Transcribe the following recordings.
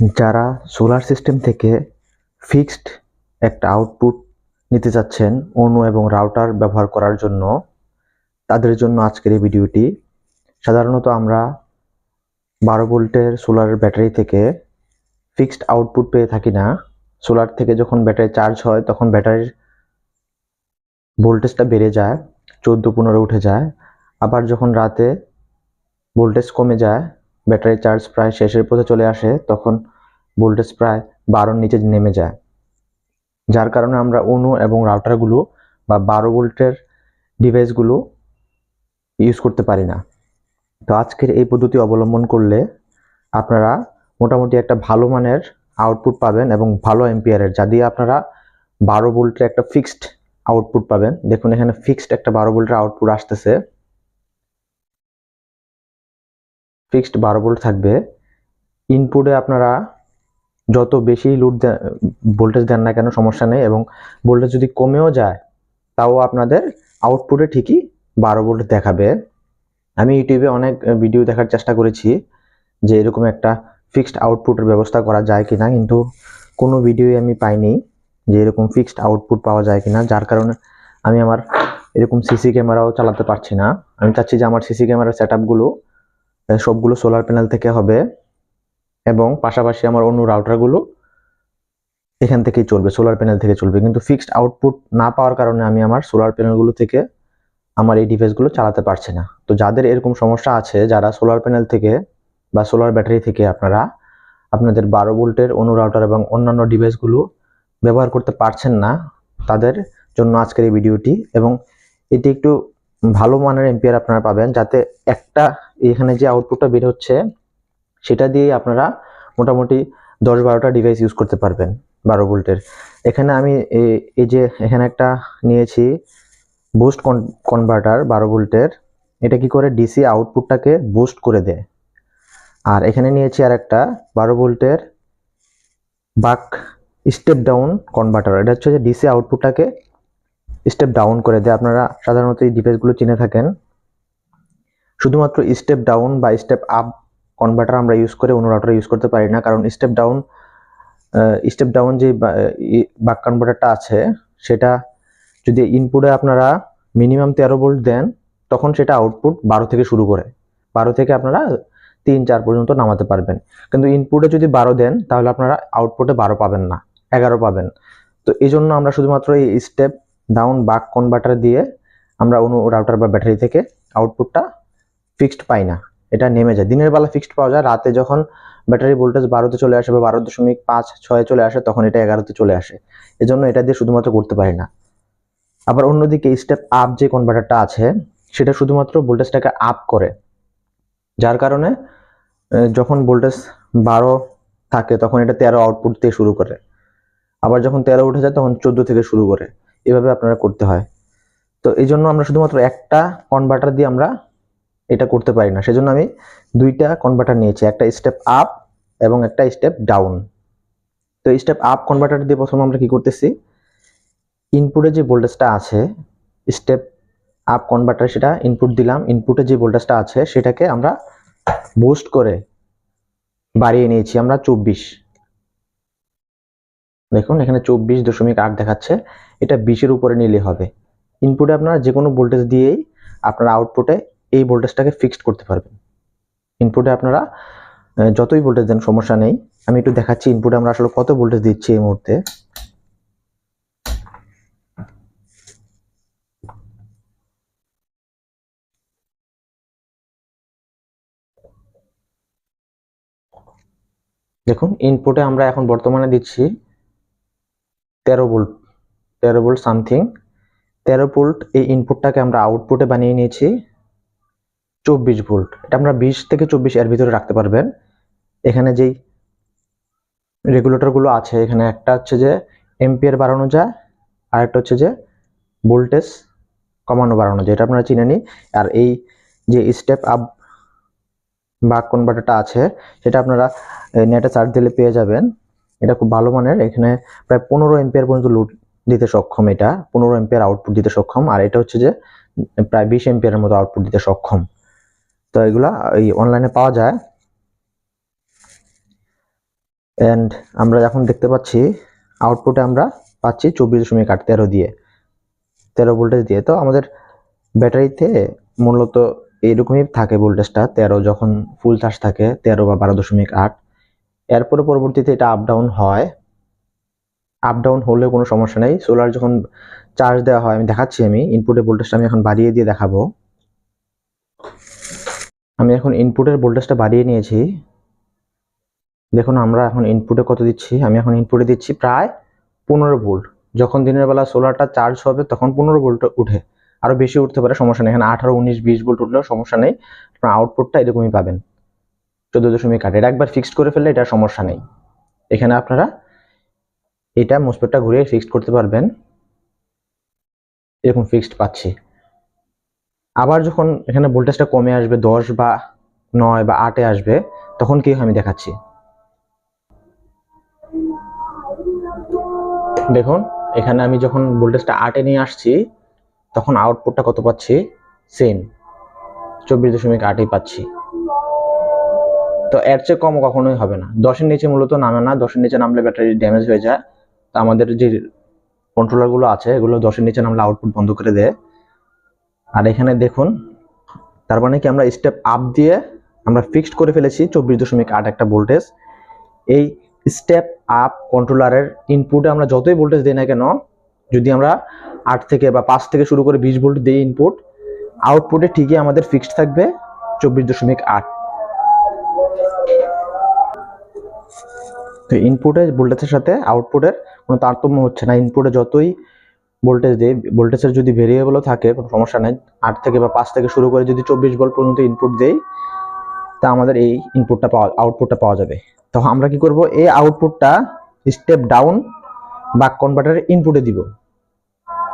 যারা solar system থেকে fixed একটা আউটপুট নিতে চাচ্ছেন অনু এবং রাউটার ব্যবহার করার জন্য, তাদের জন্য আজকের এই ভিডিওটি। সাধারণত আমরা বারো ভোল্টের সোলার ব্যাটারি থেকে ফিক্সড আউটপুট পেয়ে থাকি না। সোলার থেকে যখন ব্যাটারি চার্জ হয়, তখন ব্যাটারির ভোল্টেজটা বেড়ে যায়, চোদ্দ পনেরো উঠে যায়। আবার যখন রাতে ভোল্টেজ কমে যায় ব্যাটারি চার্জ প্রায় শেষের পথে চলে আসে, তখন ভোল্টেজ প্রায় বারোর নিচে নেমে যায়। যার কারণে আমরা অনু এবং রাউটারগুলো বা বারো ভোল্টের ডিভাইসগুলো ইউজ করতে পারি না। তো আজকের এই পদ্ধতি অবলম্বন করলে আপনারা মোটামুটি একটা ভালো মানের আউটপুট পাবেন এবং ভালো এম্পিয়ারের যা দিয়ে আপনারা বারো ভোল্টের একটা ফিক্সড আউটপুট পাবেন। দেখুন, এখানে ফিক্সড একটা বারো ভোল্টের আউটপুট আসতেছে। ফিক্সড বারো ভোল্ট থাকবে। ইনপুটে আপনারা যত বেশি লোড ভোল্টেজ দেন না কেন, সমস্যা নেই এবং ভোল্টেজ যদি কমেও যায়, তাও আপনাদের আউটপুটে ঠিকই বারো ভোল্ট দেখাবে। আমি ইউটিউবে অনেক ভিডিও দেখার চেষ্টা করেছি যে এরকম একটা ফিক্সড আউটপুটের ব্যবস্থা করা যায় কিনা, কিন্তু কোনো ভিডিওই আমি পাইনি যে এরকম ফিক্সড আউটপুট পাওয়া যায় কিনা, যার কারণে আমি আমার এরকম সিসি ক্যামেরাও চালাতে পারছি না। আমি চাচ্ছি যে আমার সিসি ক্যামেরার সেট আপগুলো সবগুলো সোলার প্যানেল থেকে হবে এবং পাশাপাশি আমার অন্য রাউটারগুলো এখান থেকেই চলবে সোলার প্যানেল থেকে চলবে। কিন্তু ফিক্সড আউটপুট না পাওয়ার কারণে আমি আমার সোলার প্যানেলগুলো থেকে আমার এই ডিভাইসগুলো চালাতে পারছি না। তো যাদের এরকম সমস্যা আছে, যারা সোলার প্যানেল থেকে বা সোলার ব্যাটারি থেকে আপনারা আপনাদের বারো ভোল্টের অনু রাউটার এবং অন্যান্য ডিভাইসগুলো ব্যবহার করতে পারছেন না, তাদের জন্য আজকের এই ভিডিওটি এবং এটি একটু ভালো মানের এম্পিয়ার আপনারা পাবেন, যাতে একটা এখানে যে আউটপুটটা বের হচ্ছে, সেটা দিয়ে আপনারা মোটামুটি দশ বারোটা ডিভাইস ইউজ করতে পারবেন বারো ভোল্টের। এখানে আমি এই যে এখানে একটা নিয়েছি বুস্ট কনভার্টার বারো ভোল্টের। এটা কি করে? ডিসি আউটপুটটাকে বুস্ট করে দেয়। আর এখানে নিয়েছি আর একটা বারো ভোল্টের বাক স্টেপ ডাউন কনভার্টার এটা হচ্ছে যে ডিসি আউটপুটটাকে স্টেপ ডাউন করে দেয়। আপনারা সাধারণত এই ডিভাইসগুলো চিনে থাকেন। শুধুমাত্র স্টেপ ডাউন বা স্টেপ আপ কনভার্টার আমরা ইউজ করে অন্য রাউটার ইউজ করতে পারি না, কারণ স্টেপ ডাউন স্টেপ ডাউন যে বাক কনভার্টারটা আছে, সেটা যদি ইনপুটে আপনারা মিনিমাম তেরো ভোল্ট দেন, তখন সেটা আউটপুট বারো থেকে শুরু করে। বারো থেকে আপনারা তিন, চার পর্যন্ত নামাতে পারবেন। কিন্তু ইনপুটে যদি বারো দেন, তাহলে আপনারা আউটপুটে বারো পাবেন না, এগারো পাবেন। তো এই জন্য আমরা শুধুমাত্র এই স্টেপ ডাউন বাক কনভার্টার দিয়ে আমরা অন্য রাউটার বা ব্যাটারি থেকে আউটপুটটা ফিক্সড পাই না। এটা নেমে যায়। দিনের বেলা ফিক্সড পাওয়া যায়, রাতে যখন ব্যাটারি ভোল্টেজ বারোতে চলে আসে বা বারো দশমিক পাঁচ ছয়ে চলে আসে, তখন এটা এগারোতে চলে আসে। এজন্য এটা দিয়ে শুধুমাত্র করতে পারি না। আবার অন্যদিকে স্টেপ আপ যে কনভার্টারটা আছে, সেটা শুধুমাত্র ভোল্টেজটাকে আপ করে। যার কারণে যখন ভোল্টেজ বারো থাকে, তখন এটা তেরো আউটপুট দিয়ে শুরু করে। আবার যখন তেরো উঠে যায়, তখন চোদ্দ থেকে শুরু করে। এভাবে আপনারা করতে হয়। তো এই জন্য আমরা শুধুমাত্র একটা কনভার্টার দিয়ে আমরা এটা করতে পারি না। সেজন্য আমি দুইটা কনভার্টার নিয়েছি, একটা স্টেপ আপ এবং একটা স্টেপ ডাউন তো স্টেপ আপ কনভার্টার দিয়ে প্রথমে আমরা কি করতেছি? ইনপুটে যে ভোল্টেজটা আছে স্টেপ আপ কনভার্টার সেটা ইনপুট দিলাম। ইনপুটে যে ভোল্টেজটা আছে, সেটাকে আমরা বুস্ট করে বাড়িয়ে নিয়েছি আমরা চব্বিশ। দেখুন, এখানে চব্বিশ দশমিক আট দেখাচ্ছে। এটা বিশের উপরে নিলে হবে। ইনপুটে আপনারা যে কোনো ভোল্টেজ দিয়েই আপনারা আউটপুটে এই ভোল্টেজটাকে ফিক্সড করতে পারবেন। ইনপুটে আপনারা যতই ভোল্টেজ দেন, সমস্যা নেই। আমি একটু দেখাচ্ছি ইনপুটে আমরা আসলে কত ভোল্টেজ দিচ্ছি এই মুহূর্তে। দেখুন ইনপুটে আমরা এখন বর্তমানে দিচ্ছি তেরো ভোল্ট তেরো ভোল্ট সামথিং তেরো ভোল্ট এই ইনপুটটাকে আমরা আউটপুটে বানিয়ে নিয়েছি। চব্বিশ ভোল্ট। এটা আমরা বিশ থেকে চব্বিশ এর ভিতরে রাখতে পারবেন। এখানে যেই রেগুলেটরগুলো আছে, এখানে একটা হচ্ছে যে এম্পিয়ার বাড়ানো যায় আর একটা হচ্ছে যে ভোল্টেজ কমানো বাড়ানো যায়। এটা আপনারা চিনে নিই আর এই যে স্টেপ আপ বা কনভার্টারটা আছে, সেটা আপনারা নেটে চার্জ দিলে পেয়ে যাবেন। এটা খুব ভালো মানের। এখানে প্রায় পনেরো এম্পিয়ার পর্যন্ত লোড দিতে সক্ষম এটা। পনেরো এম্পিয়ার আউটপুট দিতে সক্ষম। আর এটা হচ্ছে যে, প্রায় বিশ এম্পিয়ারের মতো আউটপুট দিতে সক্ষম। তো এগুলা এই অনলাইনে পাওয়া যায়। অ্যান্ড আমরা এখন দেখতে পাচ্ছি আউটপুটে আমরা পাচ্ছি চব্বিশ দশমিক আট তেরো দিয়ে, তেরো ভোল্টেজ দিয়ে। তো আমাদের ব্যাটারিতে মূলত এইরকমই থাকে ভোল্টেজটা তেরো যখন ফুল চার্জ থাকে, তেরো বা বারো দশমিক আট। এরপরে পরবর্তীতে এটা আপ ডাউন হয়। আপ ডাউন কোনো সমস্যা নেই। সোলার যখন চার্জ দেওয়া হয়, আমি দেখাচ্ছি আমি ইনপুটে ভোল্টেজটা আমি এখন বাড়িয়ে দিয়ে দেখাবো। আমি এখন ইনপুটের ভোল্টেজটা বাড়িয়ে নিয়েছি। দেখুন, আমরা এখন ইনপুটে কত দিচ্ছি? আমি এখন ইনপুটে দিচ্ছি প্রায় পনেরো ভোল্ট যখন দিনের বেলা সোলারটা চার্জ হবে, তখন পনেরো ভোল্ট উঠে। আরও বেশি উঠতে পারে, সমস্যা নেই। এখানে আঠারো, উনিশ, বিশ ভোল্ট উঠলেও সমস্যা নেই। আপনার আউটপুটটা এরকমই পাবেন। চোদ্দ দশমিক আট। এটা একবার ফিক্সড করে ফেললে এটা সমস্যা নেই। এখানে আপনারা এটা মোসপেটটা ঘুরিয়ে ফিক্সড করতে পারবেন। এরকম ফিক্সড পাচ্ছি। আবার যখন এখানে ভোল্টেজটা কমে আসবে দশ বা নয় বা আটে আসবে, তখন কি হয় আমি দেখাচ্ছি। দেখুন, এখানে আমি যখন ভোল্টেজটা আটে নিয়ে আসছি, তখন আউটপুটটা কত পাচ্ছি? সেম চব্বিশ দশমিক আটই পাচ্ছি। তো এর চেয়ে কম কখনোই হবে না। দশের নিচে মূলত নামে না, দশের নিচে নামলে ব্যাটারি ড্যামেজ হয়ে যায়। তো আমাদের যে কন্ট্রোলারগুলো আছে, এগুলো দশের নিচে নামলে আউটপুট বন্ধ করে দেয়। আর এখানে দেখুন, তার মানে কি আমরা স্টেপ আপ দিয়ে আমরা ফিক্সড করে ফেলেছি চব্বিশ দশমিক আট একটা ভোল্টেজ এই স্টেপ আপ কন্ট্রোলারের ইনপুটে আমরা যতই ভোল্টেজ দিই না কেন, যদি আমরা আট থেকে বা পাঁচ থেকে শুরু করে বিশ ভোল্ট দিই ইনপুট আউটপুটে ঠিকই আমাদের ফিক্সড থাকবে চব্বিশ দশমিক আট। তো ইনপুটের ভোল্টেজের সাথে আউটপুটের কোনো তারতম্য হচ্ছে না। ইনপুটে যতই ভোল্টেজ দেই ভোল্টেজের যদি ভেরিয়েবলও থাকে, কোনো সমস্যা নেই, আট থেকে বা পাঁচ থেকে শুরু করে যদি চব্বিশ ভোল্ট পর্যন্ত ইনপুট দেই, তা আমাদের এই ইনপুটটা পাওয়া আউটপুটটা পাওয়া যাবে। তো আমরা কি করব? এই আউটপুটটা স্টেপ ডাউন বা কনভার্টারের ইনপুটে দিব।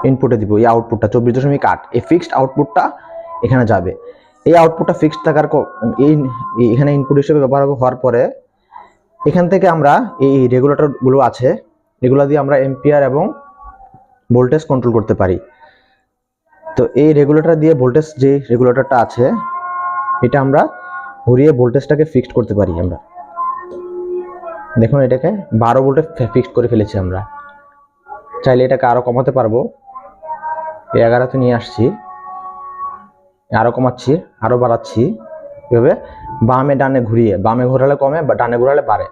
ইনপুটে দিব, এই আউটপুটটা চব্বিশ দশমিক আট। এই ফিক্সড আউটপুটটা এখানে যাবে। এই আউটপুটটা ফিক্সড থাকার এই, এখানে ইনপুট হিসেবে ব্যবহার হওয়ার পরে, এখান থেকে আমরা এই রেগুলেটরগুলো আছে, এগুলো দিয়ে আমরা এম্পিয়ার এবং ভোল্টেজ কন্ট্রোল করতে পারি। তো এই রেগুলেটর দিয়ে ভোল্টেজ যে রেগুলেটরটা আছে, এটা আমরা ঘুরিয়ে ভোল্টেজটাকে ফিক্সড করতে পারি আমরা। দেখুন, এটাকে বারো ভোল্টে ফিক্সড করে ফেলেছি আমরা। চাইলে এটাকে আরও কমাতে পারব। এই এগারোতে নিয়ে আসছি। আরও কমাচ্ছি, আরও বাড়াচ্ছি। এভাবে বামে, ডানে ঘুরিয়ে, বামে ঘোরালে কমে, বা ডানে ঘোরালে বাড়ে।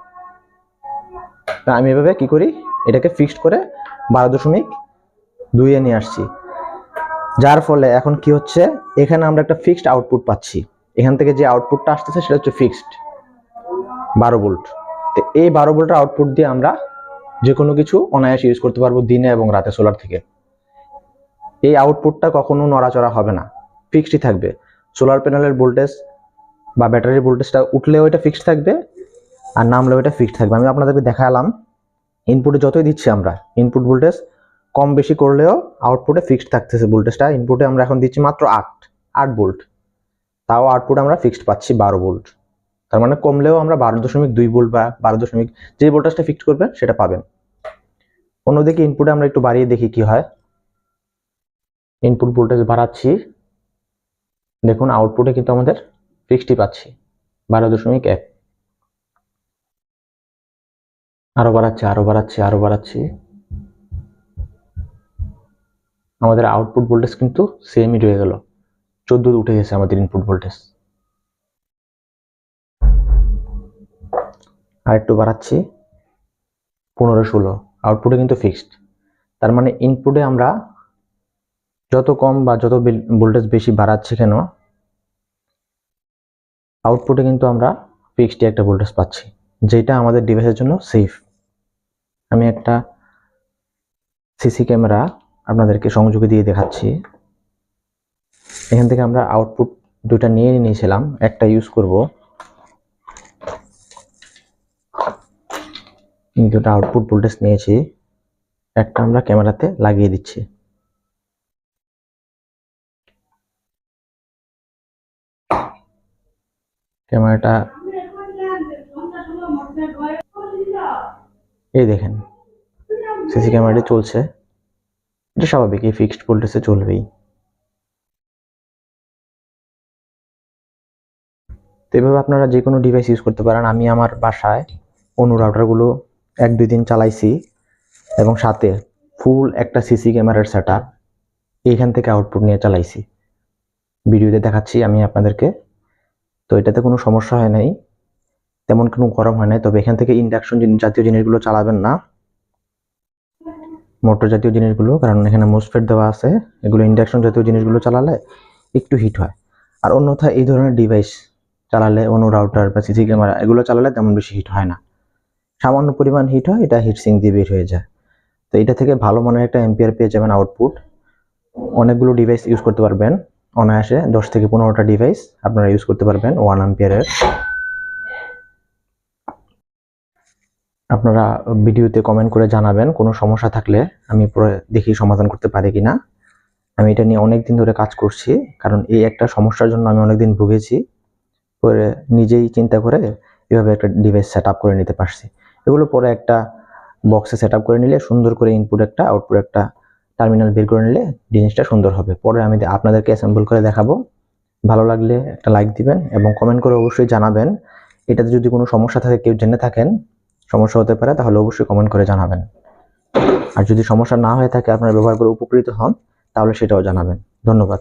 তা আমি এভাবে কি করি? এটাকে ফিক্সড করে বারো দশমিক দুইয়ে নিয়ে আসছি। যার ফলে এখন কি হচ্ছে? এখানে আমরা একটা ফিক্সড আউটপুট পাচ্ছি। এখান থেকে যে আউটপুটটা আসতেছে সেটা হচ্ছে ফিক্সড বারো ভোল্ট। তো এই বারো ভোল্টের আউটপুট দিয়ে আমরা যে কোনো কিছু অনায়াসে ইউজ করতে পারব দিনে এবং রাতে সোলার থেকে। এই আউটপুটটা কখনো নড়াচড়া হবে না। ফিক্সডই থাকবে। সোলার প্যানেলের ভোল্টেজ বা ব্যাটারির ভোল্টেজটা উঠলেও এটা ফিক্সড থাকবে আর নামলেও এটা ফিক্সড থাকবে। আমি আপনাদেরকে দেখালাম। ইনপুটে যতই দিচ্ছি আমরা ইনপুট ভোল্টেজ কম বেশি করলেও আউটপুটে ফিক্সড থাকতেছে ভোল্টেজটা ইনপুটে আমরা এখন দিচ্ছি মাত্র আট আট ভোল্ট তাও আউটপুট আমরা ফিক্সড পাচ্ছি বারো ভোল্ট তার মানে কমলেও আমরা বারো দশমিক দুই ভোল্ট বা বারো দশমিক যে ভোল্টেজটা ফিক্সড করবেন সেটা পাবেন। অন্যদিকে ইনপুটে আমরা একটু বাড়িয়ে দেখি কি হয়। ইনপুট ভোল্টেজ বাড়াচ্ছি। দেখুন আউটপুটে কিন্তু আমাদের ফিক্সডই পাচ্ছি, বারো দশমিক এক। আরও বাড়াচ্ছি আরও বাড়াচ্ছি আরও বাড়াচ্ছি। আমাদের আউটপুট ভোল্টেজ কিন্তু সেমই রয়ে গেল। চোদ্দ উঠে গেছে আমাদের ইনপুট ভোল্টেজ আর একটু বাড়াচ্ছি। পনেরো ষোলো আউটপুটে কিন্তু ফিক্সড তার মানে ইনপুটে আমরা যত কম বা যত ভোল্টেজ বেশি বাড়াচ্ছি কেন আউটপুটে কিন্তু আমরা ফিক্সড একটা ভোল্টেজ পাচ্ছি, যেটা আমাদের ডিভাইসের জন্য সেফ আমি একটা সিসি ক্যামেরা আপনাদেরকে সংযোগে দিয়ে দেখাচ্ছি। এখান থেকে আমরা আউটপুট দুইটা নিয়ে নিয়েছিলাম, একটা ইউজ করব। দুটা আউটপুট ভোল্টেজ নিয়েছি, একটা আমরা ক্যামেরাতে লাগিয়ে দিচ্ছি। ক্যামেরাটা এই দেখেন সিসি ক্যামেরাটি চলছে। এটা স্বাভাবিক এই ফিক্সড ভোল্টেজে চলবেই। তো এভাবে আপনারা যে কোনো ডিভাইস ইউজ করতে পারেন। আমি আমার বাসায় অনু রাউটারগুলো এক, দুই দিন চালাইছি এবং সাথে ফুল একটা সিসি ক্যামেরার সেট এইখান থেকে আউটপুট নিয়ে চালাইছি। ভিডিওতে দেখাচ্ছি আমি আপনাদেরকে। তো এটাতে কোনো সমস্যা হয় নাই। তেমন কোনো গরম হয় নাই। তবে এখান থেকে ইন্ডাকশন জাতীয় জিনিসগুলো চালাবেন না। মোটর জাতীয় জিনিসগুলো, কারণ এখানে মোসফেট দেওয়া আছে। এগুলো ইন্ডাকশন জাতীয় জিনিসগুলো চালালে একটু হিট হয়। আর অন্যথা এই ধরনের ডিভাইস চালালে অনু রাউটার বা সিসি ক্যামেরা এগুলো চালালে তেমন বেশি হিট হয় না। সামান্য পরিমাণ হিট হয়, এটা হিট সিং দিয়ে বের হয়ে যায়। তো এটা থেকে ভালো মানের একটা এম্পিয়ার পেয়ে যাবেন আউটপুট অনেকগুলো ডিভাইস ইউজ করতে পারবেন। অনায়াসে দশ থেকে পনেরোটা ডিভাইস আপনারা ইউজ করতে পারবেন ওয়ান আম্পিয়ারের আপনারা ভিডিওতে কমেন্ট করে জানাবেন কোনো সমস্যা থাকলে আমি পরে দেখি সমাধান করতে পারি কি না আমি এটা নিয়ে অনেক দিন ধরে কাজ করছি, কারণ এই একটা সমস্যার জন্য আমি অনেকদিন ভুগেছি, পরে নিজেই চিন্তা করে এভাবে একটা ডিভাইস সেট করে নিতে পারছি। এগুলো পরে একটা বক্সে সেট করে নিলে, সুন্দর করে ইনপুট একটা আউটপুট একটা টার্মিনাল বের করে নিলে জিনিসটা সুন্দর হবে। পরে আমি আপনাদেরকে অ্যাসেম্বল করে দেখাবো। ভালো লাগলে একটা লাইক দিবেন এবং কমেন্ট করে অবশ্যই জানাবেন। এটাতে যদি কোনো সমস্যা থাকে, কেউ জেনে থাকেন সমস্যা হতে পারে, তাহলে অবশ্যই কমেন্ট করে জানাবেন। আর যদি সমস্যা না হয়ে থাকে, আপনারা ব্যবহার করে উপকৃত হন, তাহলে সেটাও জানাবেন। ধন্যবাদ।